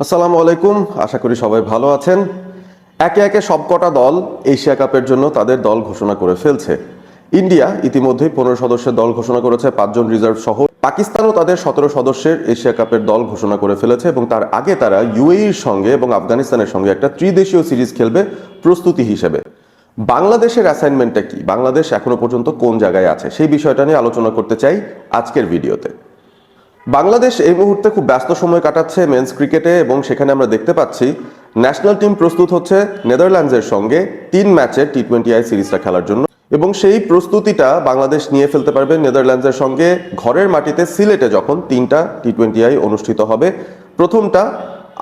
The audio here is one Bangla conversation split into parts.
আসসালামু আলাইকুম, আশা করি সবাই ভালো আছেন। একে একে সবকটা দল এশিয়া কাপের জন্য তাদের দল ঘোষণা করে ফেলছে। ইন্ডিয়া ইতিমধ্যেই পনেরো সদস্যের দল ঘোষণা করেছে, পাঁচজন রিজার্ভ সহ। পাকিস্তানও তাদের সতেরো সদস্যের এশিয়া কাপের দল ঘোষণা করে ফেলেছে এবং তার আগে তারা ইউএইর সঙ্গে এবং আফগানিস্তানের সঙ্গে একটা ত্রিদেশীয় সিরিজ খেলবে প্রস্তুতি হিসেবে। বাংলাদেশের অ্যাসাইনমেন্টটা কি? বাংলাদেশ এখনও পর্যন্ত কোন জায়গায় আছে? সেই বিষয়টা নিয়ে আলোচনা করতে চাই আজকের ভিডিওতে। বাংলাদেশ এই মুহূর্তে খুব ব্যস্ত সময় কাটাচ্ছে মেন্স ক্রিকেটে এবং সেখানে আমরা দেখতে পাচ্ছি ন্যাশনাল টিম প্রস্তুত হচ্ছে নেদারল্যান্ডসের সঙ্গে তিন ম্যাচের টি টোয়েন্টি আই সিরিজটা খেলার জন্য। এবং সেই প্রস্তুতিটা বাংলাদেশ নিয়ে ফেলতে পারবে নেদারল্যান্ডসের সঙ্গে ঘরের মাটিতে সিলেটে যখন তিনটা টি টোয়েন্টি আই অনুষ্ঠিত হবে। প্রথমটা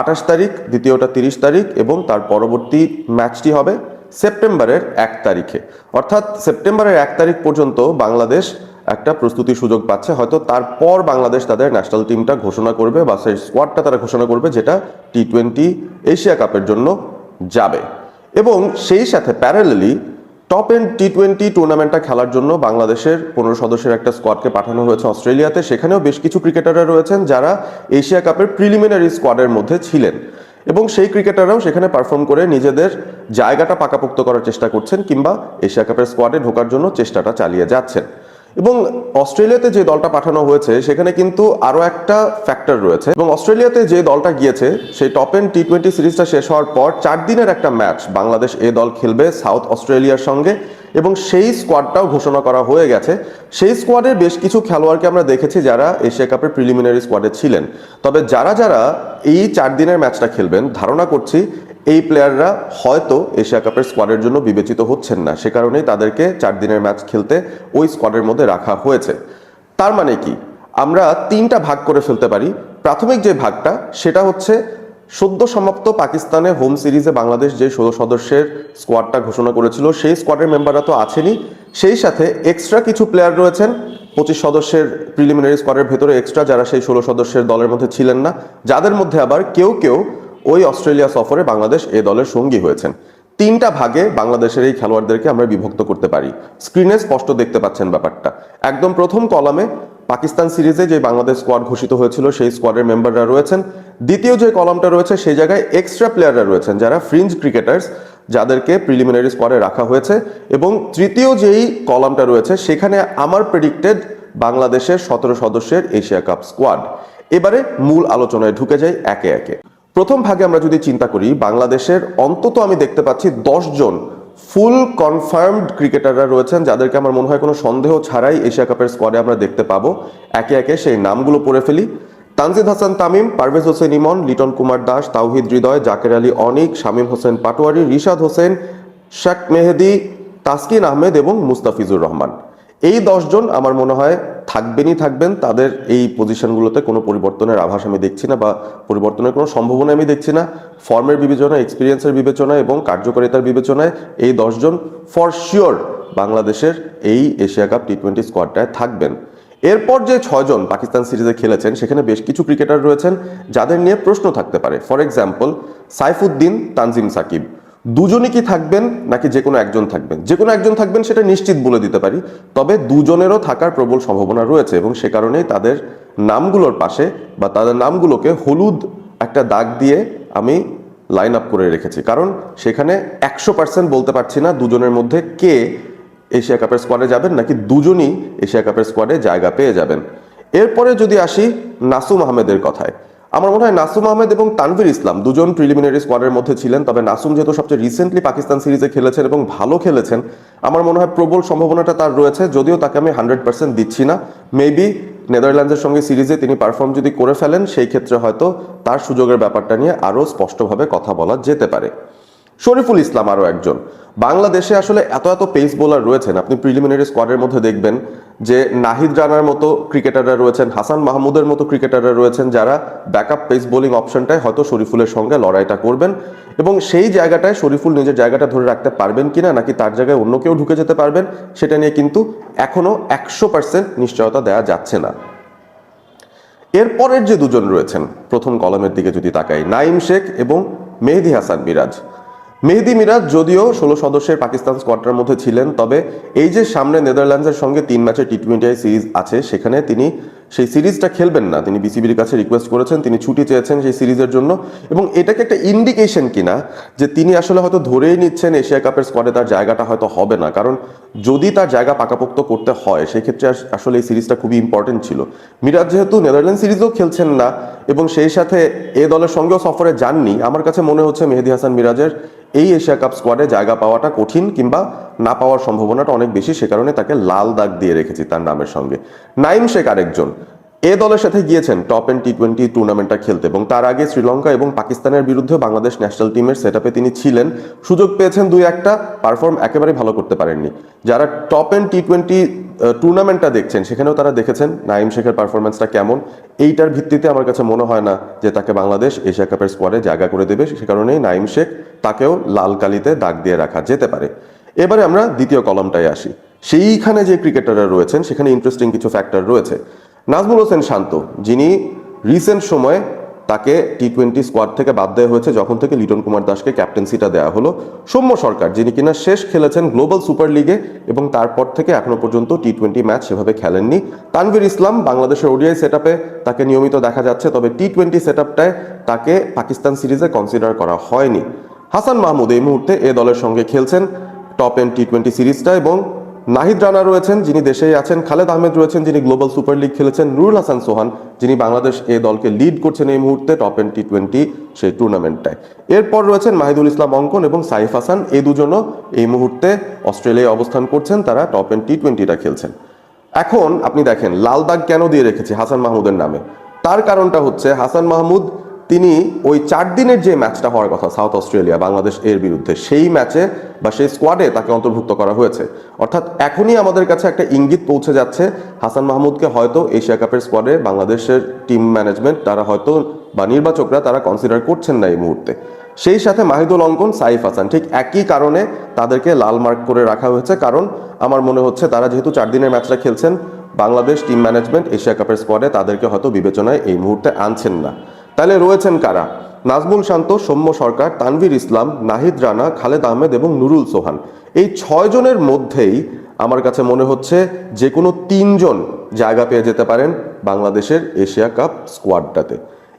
আঠাশ তারিখ, দ্বিতীয়টা তিরিশ তারিখ এবং তার পরবর্তী ম্যাচটি হবে সেপ্টেম্বরের এক তারিখে। অর্থাৎ সেপ্টেম্বরের এক তারিখ পর্যন্ত বাংলাদেশ একটা প্রস্তুতি সুযোগ পাচ্ছে, হয়তো তারপর বাংলাদেশ তাদের ন্যাশনাল টিমটা ঘোষণা করবে বা সেই স্কোয়াডটা তারা ঘোষণা করবে যেটা টি টোয়েন্টি এশিয়া কাপের জন্য যাবে। এবং সেই সাথে parallelly top end T twenty টুর্নামেন্টটা খেলার জন্য বাংলাদেশের পনেরো সদস্যের একটা স্কোয়াডকে পাঠানো হয়েছে অস্ট্রেলিয়াতে। সেখানেও বেশ কিছু ক্রিকেটাররা রয়েছেন যারা এশিয়া কাপের প্রিলিমিনারি স্কোয়াডের মধ্যে ছিলেন। এবং সেই ক্রিকেটাররাও সেখানে পারফর্ম করে নিজেদের জায়গাটা পাকাপোক্ত করার চেষ্টা করছেন কিংবা এশিয়া কাপের স্কোয়াডে ঢোকার জন্য চেষ্টাটা চালিয়ে যাচ্ছেন। এবং অস্ট্রেলিয়াতে যে দলটা পাঠানো হয়েছে, সেখানে কিন্তু আরও একটা ফ্যাক্টর রয়েছে। এবং অস্ট্রেলিয়াতে যে দলটা গিয়েছে, সেই টপ এন টি টোয়েন্টি সিরিজটা শেষ হওয়ার পর চার দিনের একটা ম্যাচ বাংলাদেশ এ দল খেলবে সাউথ অস্ট্রেলিয়ার সঙ্গে। এবং সেই স্কোয়াডটাও ঘোষণা করা হয়ে গেছে। সেই স্কোয়াডের বেশ কিছু খেলোয়াড়কে আমরা দেখেছি যারা এশিয়া কাপের প্রিলিমিনারি স্কোয়াডে ছিলেন। তবে যারা যারা এই চার দিনের ম্যাচটা খেলবেন, ধারণা করছি এই প্লেয়াররা হয়তো এশিয়া কাপের স্কোয়াডের জন্য বিবেচিত হচ্ছেন না। সে কারণেই তাদেরকে চার দিনের ম্যাচ খেলতে ওই স্কোয়াডের মধ্যে রাখা হয়েছে। তার মানে কি? আমরা তিনটা ভাগ করে ফেলতে পারি। প্রাথমিক যে ভাগটা, সেটা হচ্ছে সদ্য সমাপ্ত পাকিস্তানে হোম সিরিজে বাংলাদেশ যে ষোলো সদস্যের স্কোয়াডটা ঘোষণা করেছিল, সেই স্কোয়াডের মেম্বাররা তো আছেনই। সেই সাথে এক্সট্রা কিছু প্লেয়ার রয়েছেন। পঁচিশ সদস্যের প্রিলিমিনারি স্কোয়াডের ভেতরে এক্সট্রা যারা সেই ষোলো সদস্যের দলের মধ্যে ছিলেন না। যাদের মধ্যে আবার কেউ কেউ ওই অস্ট্রেলিয়া সফরে বাংলাদেশ এ দলের সঙ্গী হয়েছেন। তিনটা ভাগে বাংলাদেশের এই খেলোয়াড়দেরকে আমরা বিভক্ত করতে পারি। স্ক্রিনে স্পষ্ট দেখতে পাচ্ছেন ব্যাপারটা। একদম প্রথম কলামে পাকিস্তান সিরিজে যে বাংলাদেশ স্কোয়াড ঘোষিত হয়েছিল, সেই স্কোয়াডের মেম্বাররা রয়েছেন। দ্বিতীয় যে কলামটা রয়েছে, সেই জায়গায় এক্সট্রা প্লেয়াররা রয়েছেন, যারা ফ্রিঞ্জ ক্রিকেটার্স যাদেরকে প্রিলিমিনারি স্কোয়াডে রাখা হয়েছে। এবং তৃতীয় যেই কলামটা রয়েছে, সেখানে আমার প্রেডিক্টেড বাংলাদেশের সতেরো সদস্যের এশিয়া কাপ স্কোয়াড এবারে মূল আলোচনায় ঢুকে যাই একে একে। প্রথম ভাগে আমরা যদি চিন্তা করি, বাংলাদেশের অন্তত আমি দেখতে পাচ্ছি জন ফুল কনফার্মড ক্রিকেটাররা রয়েছেন, যাদেরকে আমার মনে হয় কোনো সন্দেহ ছাড়াই এশিয়া কাপের স্কোয়াডে আমরা দেখতে পাবো। একে একে সেই নামগুলো পড়ে ফেলি। তানজিদ হাসান তামিম, পারভেজ হোসেন ইমন, লিটন কুমার দাস, তাওহিদ হৃদয়, জাকের আলী অনিক, শামীম হোসেন পাটোয়ারি, রিশাদ হোসেন, শেখ মেহেদি, তাসকিন আহমেদ এবং মুস্তাফিজুর রহমান। এই দশজন আমার মনে হয় থাকবেনই থাকবেন, তাদের এই পজিশনগুলোতে কোনো পরিবর্তনের আভাস আমি দেখছি না বা পরিবর্তনের কোনো সম্ভাবনা আমি দেখছি না। ফর্মের বিবেচনা এক্সপিরিয়েন্সের বিবেচনা এবং কার্যকারিতার বিবেচনায় এই দশজন ফর শিওর বাংলাদেশের এই এশিয়া কাপ টি টোয়েন্টি স্কোয়াডটায় থাকবেন। এরপর যে ছয়জন পাকিস্তান সিরিজে খেলেছেন, সেখানে বেশ কিছু ক্রিকেটার রয়েছেন যাদের নিয়ে প্রশ্ন থাকতে পারে। For example Saifuddin Tanzim Sakib. দুজনই কি থাকবেন নাকি যে কোনো একজন থাকবেন? যে কোনো একজন থাকবেন সেটা নিশ্চিত বলে দিতে পারি, তবে দুজনেরও থাকার প্রবল সম্ভাবনা রয়েছে এবং সে কারণেই তাদের নামগুলোর পাশে বা তাদের নামগুলোকে হলুদ একটা দাগ দিয়ে আমি লাইন আপ করে রেখেছি। কারণ সেখানে একশো পার্সেন্ট বলতে পারছি না দুজনের মধ্যে কে এশিয়া কাপের স্কোয়াডে যাবেন নাকি দুজনই এশিয়া কাপের স্কোয়াডে জায়গা পেয়ে যাবেন। এরপরে যদি আসি নাসুম আহমেদের কথায় আমার মনে হয় নাসুম আহমেদ এবং তানভীর ইসলাম দুজন প্রিলিমিনারি স্কোয়াডের মধ্যে ছিলেন, তবে নাসুম যেহেতু সবচেয়ে রিসেন্টলি পাকিস্তান সিরিজে খেলেছেন এবং ভালো খেলেছেন, আমার মনে হয় প্রবল সম্ভাবনাটা তার রয়েছে, যদিও তাকে আমি হান্ড্রেড পার্সেন্ট দিচ্ছি না। মেবি নেদারল্যান্ডসের সঙ্গে সিরিজে তিনি পারফর্ম যদি করে ফেলেন, সেই ক্ষেত্রে হয়তো তার সুযোগের ব্যাপারটা নিয়ে আরও স্পষ্টভাবে কথা বলা যেতে পারে। শরীফুল ইসলাম আরও একজন। বাংলাদেশে আসলে এত এত পেস বোলার রয়েছেন। আপনি প্রিলিমিনারি স্কোয়াডের মধ্যে দেখবেন যে নাহিদ রানার মতো ক্রিকেটাররা রয়েছেন, হাসান মাহমুদের মতো ক্রিকেটাররা রয়েছেন যারা ব্যাকআপ পেস বোলিং অপশনটায় হয়তো শরীফুলের সঙ্গে লড়াইটা করবেন এবং সেই জায়গাটায় শরীফুল নিজের জায়গাটা ধরে রাখতে পারবেন কিনা নাকি তার জায়গায় অন্য কেউ ঢুকে যেতে পারবেন, সেটা নিয়ে কিন্তু এখনও একশো পার্সেন্ট নিশ্চয়তা দেওয়া যাচ্ছে না। এরপরের যে দুজন রয়েছেন, প্রথম কলমের দিকে যদি তাকাই নাইম শেখ এবং মেহেদি হাসান মিরাজ। মেহেদি মিরাজ যদিও ষোলো সদস্যের পাকিস্তান স্কোয়াডটার মধ্যে ছিলেন, তবে এই যে সামনে নেদারল্যান্ডসের সঙ্গে তিন ম্যাচের টি টোয়েন্টি সিরিজ আছে, সেখানে তিনি সেই সিরিজটা খেলবেন না। তিনি বিসিবির কাছে রিকোয়েস্ট করেছেন, তিনি ছুটি চেয়েছেন সেই সিরিজের জন্য। এবং এটাকে একটা ইন্ডিকেশন কিনা, যে তিনি আসলে হয়তো ধরেই নিচ্ছেন এশিয়া কাপের স্কোয়াডে তার জায়গাটা হয়তো হবে না। কারণ যদি তার জায়গা পাকাপোক্ত করতে হয় সেই ক্ষেত্রে আসলে এই সিরিজটা খুবই ইম্পর্টেন্ট ছিল। মিরাজ যেহেতু নেদারল্যান্ড সিরিজও খেলছেন না, এবং সেই সাথে এ দলের সঙ্গেও সফরে যাননি, আমার কাছে মনে হচ্ছে মেহেদি হাসান মিরাজের এই এশিয়া কাপ স্কোয়াডে জায়গা পাওয়াটা কঠিন কিংবা না পাওয়ার সম্ভাবনাটা অনেক বেশি, সে কারণে তাকে লাল দাগ দিয়ে রেখেছি তার নামের সঙ্গে। নাইম শেখ আরেকজন। এ দলের সাথে গিয়েছেন টপ এন্ড টি টোয়েন্টি টুর্নামেন্টটা খেলতে এবং তার আগে শ্রীলঙ্কা এবং পাকিস্তানের বিরুদ্ধে বাংলাদেশ ন্যাশনাল টিমের সেট তিনি ছিলেন। সুযোগ পেয়েছেন দুই একটা পারফর্ম একেবারে ভালো করতে পারেননি। যারা টপ এন্ড টি টোয়েন্টি টুর্নামেন্টটা দেখছেন, সেখানেও তারা দেখেছেন নাইম শেখের পারফরমেন্সটা কেমন। এইটার ভিত্তিতে আমার কাছে মনে হয় না যে তাকে বাংলাদেশ এশিয়া কাপের স্কোয়াডে জায়গা করে দেবে। সে কারণেই নাইম শেখ তাকেও লাল কালিতে দাগ দিয়ে রাখা যেতে পারে। এবারে আমরা দ্বিতীয় কলমটায় আসি। সেইখানে যে ক্রিকেটাররা রয়েছেন, সেখানে ইন্টারেস্টিং কিছু ফ্যাক্টর রয়েছে। নাজমুল হোসেন শান্ত, যিনি রিসেন্ট সময়ে তাকে টি টোয়েন্টি স্কোয়াড থেকে বাদ দেওয়া হয়েছে, যখন থেকে লিটন কুমার দাসকে ক্যাপ্টেন্সিটা দেওয়া হলো। সৌম্য সরকার, যিনি কিনা শেষ খেলেছেন গ্লোবাল সুপার লিগে এবং তারপর থেকে এখনও পর্যন্ত টি টোয়েন্টি ম্যাচ সেভাবে খেলেননি। তানভীর ইসলাম, বাংলাদেশের ওডিআই সেট তাকে নিয়মিত দেখা যাচ্ছে, তবে টি টোয়েন্টি সেট তাকে পাকিস্তান সিরিজে কনসিডার করা হয়নি। হাসান মাহমুদ এই মুহূর্তে এ দলের সঙ্গে খেলছেন টপ এন টি টোয়েন্টি সিরিজটা এবং নাহিদ রানা রয়েছেন, যিনি দেশেই আছেন। খালেদ আহমেদ রয়েছেন, যিনি গ্লোবাল সুপার লিগ খেলেছেন। নুরুল হাসান সোহান, যিনি বাংলাদেশ এ দলকে লিড করছেন এই মুহূর্তে টপ এন টি টোয়েন্টি সেই টুর্নামেন্টটায় এরপর রয়েছেন মাহিদুল ইসলাম অঙ্কন এবং সাইফ হাসান। এই দুজনও এই মুহূর্তে অস্ট্রেলিয়ায় অবস্থান করছেন, তারা টপ এন টি টোয়েন্টিটা খেলছেন। এখন আপনি দেখেন লাল দাগ কেন দিয়ে রেখেছি হাসান মাহমুদের নামে? তার কারণটা হচ্ছে, হাসান মাহমুদ তিনি ওই চার দিনের যে ম্যাচটা হওয়ার কথা, সাউথ অস্ট্রেলিয়া, বাংলাদেশ এর বিরুদ্ধে, সেই ম্যাচে বা সেই স্কোয়াডে তাকে অন্তর্ভুক্ত করা হয়েছে। অর্থাৎ এখনই আমাদের কাছে একটা ইঙ্গিত পৌঁছে যাচ্ছে, হাসান মাহমুদকে হয়তো এশিয়া কাপের স্কোয়াডে বাংলাদেশের টিম ম্যানেজমেন্ট, তারা হয়তো বা নির্বাচকরা তারা কনসিডার করছেন না এই মুহূর্তে। সেই সাথে মাহিদুল অঙ্কন, সাইফ হাসান, ঠিক একই কারণে তাদেরকে লাল মার্ক করে রাখা হয়েছে, কারণ আমার মনে হচ্ছে তারা যেহেতু চার দিনের ম্যাচটা খেলছেন, বাংলাদেশ টিম ম্যানেজমেন্ট এশিয়া কাপের স্কোয়াডে তাদেরকে হয়তো বিবেচনায় এই মুহূর্তে আনছেন না। তাহলে রয়েছেন কারা? নাজমুল শান্ত, সৌম্য সরকার, তানভীর ইসলাম, নাহিদ রানা, খালেদ আহমেদ এবং নুরুল সোহান। এই ছয়জনের মধ্যেই আমার কাছে মনে হচ্ছে যে কোনো তিনজন জায়গা পেয়ে যেতে পারেন বাংলাদেশের এশিয়া কাপ স্কোয়াডটাতে।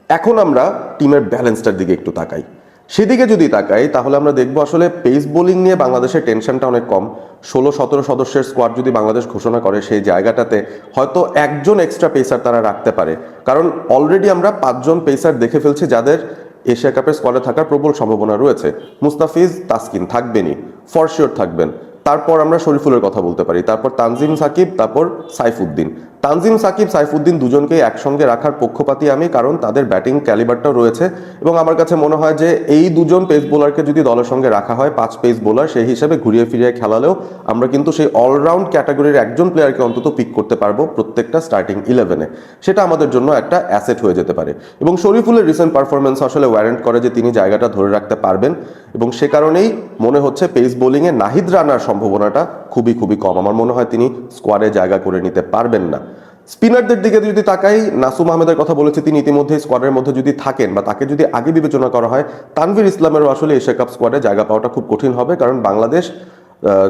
এখন আমরা টিমের ব্যালেন্সটার দিকে একটু তাকাই। সেদিকে যদি তাকাই, তাহলে আমরা দেখব আসলে পেস বোলিং নিয়ে বাংলাদেশের টেনশনটা অনেক কম। ষোলো, সতেরো সদস্যের স্কোয়াড যদি বাংলাদেশ ঘোষণা করে, সেই জায়গাটাতে হয়তো একজন এক্সট্রা পেসার তারা রাখতে পারে। কারণ অলরেডি আমরা পাঁচজন পেসার দেখে ফেলছি যাদের এশিয়া কাপের স্কোয়াডে থাকার প্রবল সম্ভাবনা রয়েছে। মুস্তাফিজ, তাসকিন থাকবেনই ফরশিওর থাকবেন। তারপর আমরা শরীফুলের কথা বলতে পারি। তারপর তানজিম সাকিব, তারপর সাইফুদ্দিন। তানজিম সাকিব, সাইফুদ্দিন দুজনকে একসঙ্গে রাখার পক্ষপাতী আমি, কারণ তাদের ব্যাটিং ক্যালিবারটাও রয়েছে। এবং আমার কাছে মনে হয় যে এই দুজন পেস বোলারকে যদি দলের সঙ্গে রাখা হয়, পাঁচ পেস বোলার, সেই হিসাবে ঘুরিয়ে ফিরিয়ে খেলালেও আমরা কিন্তু সেই অলরাউন্ড ক্যাটাগরির একজন প্লেয়ারকে অন্তত পিক করতে পারব প্রত্যেকটা স্টার্টিং ইলেভেনে সেটা আমাদের জন্য একটা অ্যাসেট হয়ে যেতে পারে। এবং শরীফুলের রিসেন্ট পারফরমেন্স আসলে ওয়ারেন্ট করে যে তিনি জায়গাটা ধরে রাখতে পারবেন। এবং সে কারণেই মনে হচ্ছে পেস বোলিংয়ে নাহিদ রানার সম্ভাবনাটা খুবই খুবই কম। আমার মনে হয় তিনি স্কোয়াডে জায়গা করে নিতে পারবেন না। স্পিনারদের দিকে যদি তাকাই, নাসুম আহমেদের কথা বলেছে তিনি ইতিমধ্যে স্কোয়াডের মধ্যে যদি থাকেন বা তাকে যদি আগে বিবেচনা করা হয়, তানভীর ইসলামেরও আসলে এশিয়া কাপ স্কোয়াডে জায়গা পাওয়াটা খুব কঠিন হবে কারণ বাংলাদেশ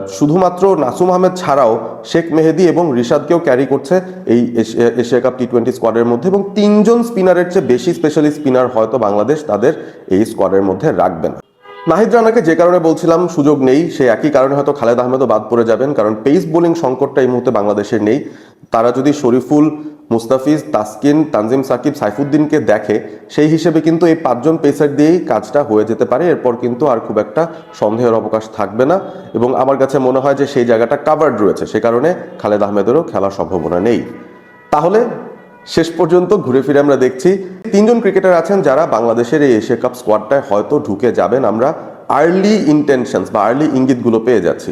শুধুমাত্র নাসুম আহমেদ ছাড়াও শেখ মেহেদি এবং রিশাদকেও ক্যারি করছে এই এশিয়া- কাপ টি টোয়েন্টি স্কোয়াডের মধ্যে এবং তিনজন স্পিনারের চেয়ে বেশি স্পেশালি স্পিনার হয়তো বাংলাদেশ তাদের এই স্কোয়াডের মধ্যে রাখবে না। নাহিদ রানাকে যে কারণে বলছিলাম সুযোগ নেই সে একই কারণে হয়তো খালেদ আহমেদও বাদ পড়ে যাবেন, কারণ পেস বোলিং সংকটটা এই মুহূর্তে বাংলাদেশের নেই। তারা যদি শরীফুল, মুস্তাফিজ, তাসকিন, তানজিম সাকিব, সাইফুদ্দিনকে দেখে, সেই হিসেবে কিন্তু এই পাঁচজন পেসার দিয়েই কাজটা হয়ে যেতে পারে। এরপর কিন্তু আর খুব একটা সন্দেহের অবকাশ থাকবে না। এবং আমার কাছে মনে হয় যে সেই জায়গাটা কাভার্ড রয়েছে। সে কারণে খালেদ আহমেদেরও খেলার সম্ভাবনা নেই। তাহলে শেষ পর্যন্ত ঘুরে ফিরে আমরা দেখছি তিনজন ক্রিকেটার আছেন যারা বাংলাদেশের এই এশিয়া কাপ স্কোয়াডটায় হয়তো ঢুকে যাবেন। আমরা আর্লি ইন্টেনশনস বা আর্লি ইঙ্গিতগুলো পেয়ে যাচ্ছি।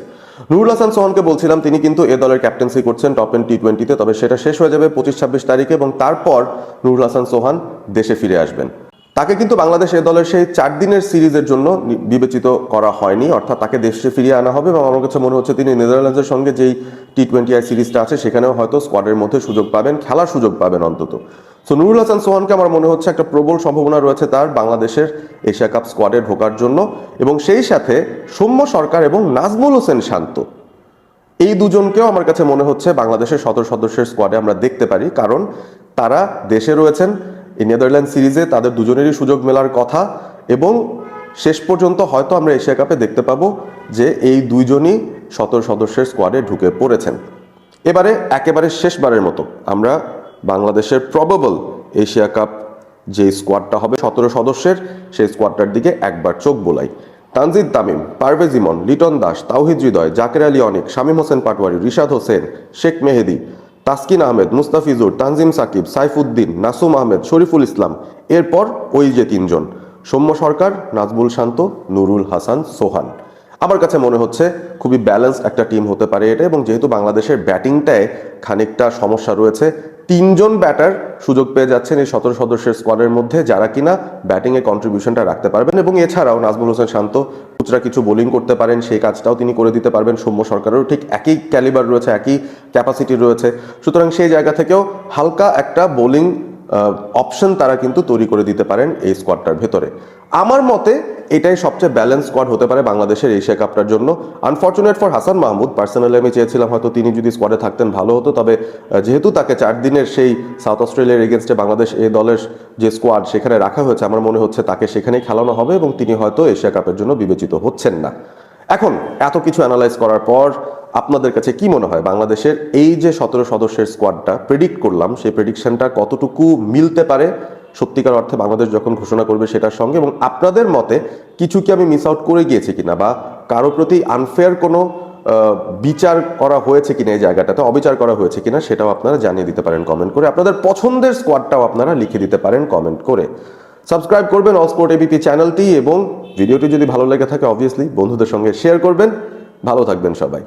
নুরুল হাসান সোহানকে বলছিলাম, তিনি কিন্তু এ দলের ক্যাপ্টেন্সি করছেন টপ এন টি টোয়েন্টিতে তবে সেটা শেষ হয়ে যাবে পঁচিশ ছাব্বিশ তারিখে এবং তারপর নুরুল হাসান সোহান দেশে ফিরে আসবেন। তাকে কিন্তু বাংলাদেশ এ দলের সেই চার দিনের সিরিজের জন্য বিবেচিত করা হয়নি, অর্থাৎ তাকে দেশে ফিরিয়ে আনা হবে এবং আমার কাছে মনে হচ্ছে তিনি নেদারল্যান্ডসের সঙ্গে যেই টি টোয়েন্টি আই সিরিজটা আছে, সেখানেও হয়তো স্কোয়াডের মধ্যে সুযোগ পাবেন, খেলার সুযোগ পাবেন অন্তত। সো নুরুল হাসান সোহানকে আমার মনে হচ্ছে একটা প্রবল সম্ভাবনা রয়েছে তার বাংলাদেশের এশিয়া কাপ স্কোয়াডে ঢোকার জন্য এবং সেই সাথে সৌম্য সরকার এবং নাজমুল হোসেন শান্ত। এই দুজনকেও আমার কাছে মনে হচ্ছে বাংলাদেশের সতেরো সদস্যের স্কোয়াডে আমরা দেখতে পারি, কারণ তারা দেশে রয়েছেন এই নেদারল্যান্ড সিরিজে তাদের দুজনেরই সুযোগ মেলার কথা এবং শেষ পর্যন্ত হয়তো আমরা এশিয়া কাপে দেখতে পাবো যে এই দুইজনই সতেরো সদস্যের স্কোয়াডে ঢুকে পড়েছেন। এবারে একেবারে শেষবারের মতো আমরা বাংলাদেশের প্রবাবল এশিয়া কাপ যে স্কোয়াডটা হবে সতেরো সদস্যের, সেই স্কোয়াডটার দিকে একবার চোখ বোলাই। তানজিদ তামিম, পারভেজ ইমন, লিটন দাস, তাওহিদ হৃদয়, জাকের আলী অনিক, শামীম হোসেন পাটওয়ারি রিশাদ হোসেন, শেখ মেহেদি তাসকিন আহমেদ, মুস্তাফিজুর, তানজিম সাকিব, সাইফুদ্দিন, নাসুম আহমেদ, শরীফুল ইসলাম, এরপর ওই যে তিনজন। সৌম্য সরকার নাজবুল শান্ত, নুরুল হাসান, সোহান। আমার কাছে মনে হচ্ছে খুবই ব্যালেন্সড একটা টিম হতে পারে এটা এবং যেহেতু বাংলাদেশের ব্যাটিংটায় খানিকটা সমস্যা রয়েছে তিনজন ব্যাটার সুযোগ পেয়ে যাচ্ছেন এই সতেরো সদস্যের স্কোয়াডের মধ্যে, যারা কিনা ব্যাটিংয়ে কন্ট্রিবিউশনটা রাখতে পারবেন এবং এছাড়াও নাজমুল হোসেন শান্ত খুচরা কিছু বোলিং করতে পারেন, সেই কাজটাও তিনি করে দিতে পারবেন। সৌম্য সরকারেরও ঠিক একই ক্যালিবার রয়েছে, একই ক্যাপাসিটি রয়েছে। সুতরাং সেই জায়গা থেকেও হালকা একটা বোলিং অপশন তারা কিন্তু তৈরি করে দিতে পারেন এই স্কোয়াডটার ভেতরে। আমার মতে এটাই সবচেয়ে ব্যালেন্স স্কোয়াড হতে পারে বাংলাদেশের এশিয়া কাপটার জন্য। Unfortunate for Hasan Mahmud personally আমি চেয়েছিলাম হয়তো তিনি যদি স্কোয়াডে থাকতেন ভালো হতো, তবে যেহেতু তাকে চার দিনের সেই সাউথ অস্ট্রেলিয়ার এগেনস্টে বাংলাদেশ এ দলের যে স্কোয়াড সেখানে রাখা হয়েছে, আমার মনে হচ্ছে তাকে সেখানেই খেলানো হবে এবং তিনি হয়তো এশিয়া কাপের জন্য বিবেচিত হচ্ছেন না। এখন এত কিছু অ্যানালাইজ করার পর আপনাদের কাছে কি মনে হয়? বাংলাদেশের এই যে সতেরো সদস্যের স্কোয়াডটা প্রেডিক্ট করলাম, সেই প্রেডিকশনটা কতটুকু মিলতে পারে? সত্যিকার অর্থে বাংলাদেশ যখন ঘোষণা করবে সেটার সঙ্গে এবং আপনাদের মতে কিছু কি আমি মিস আউট করে গিয়েছি কিনা বা কারও প্রতি আনফেয়ার কোনো বিচার করা হয়েছে কিনা এই জায়গাটাতে, অবিচার করা হয়েছে কিনা সেটাও আপনারা জানিয়ে দিতে পারেন কমেন্ট করে। আপনাদের পছন্দের স্কোয়াডটাও আপনারা লিখে দিতে পারেন কমেন্ট করে। সাবস্ক্রাইব করবেন অল স্পোর্ট এবিপি চ্যানেলটি এবং ভিডিওটি যদি ভালো লেগে থাকে অবভিয়াসলি বন্ধুদের সঙ্গে শেয়ার করবেন। ভালো থাকবেন সবাই।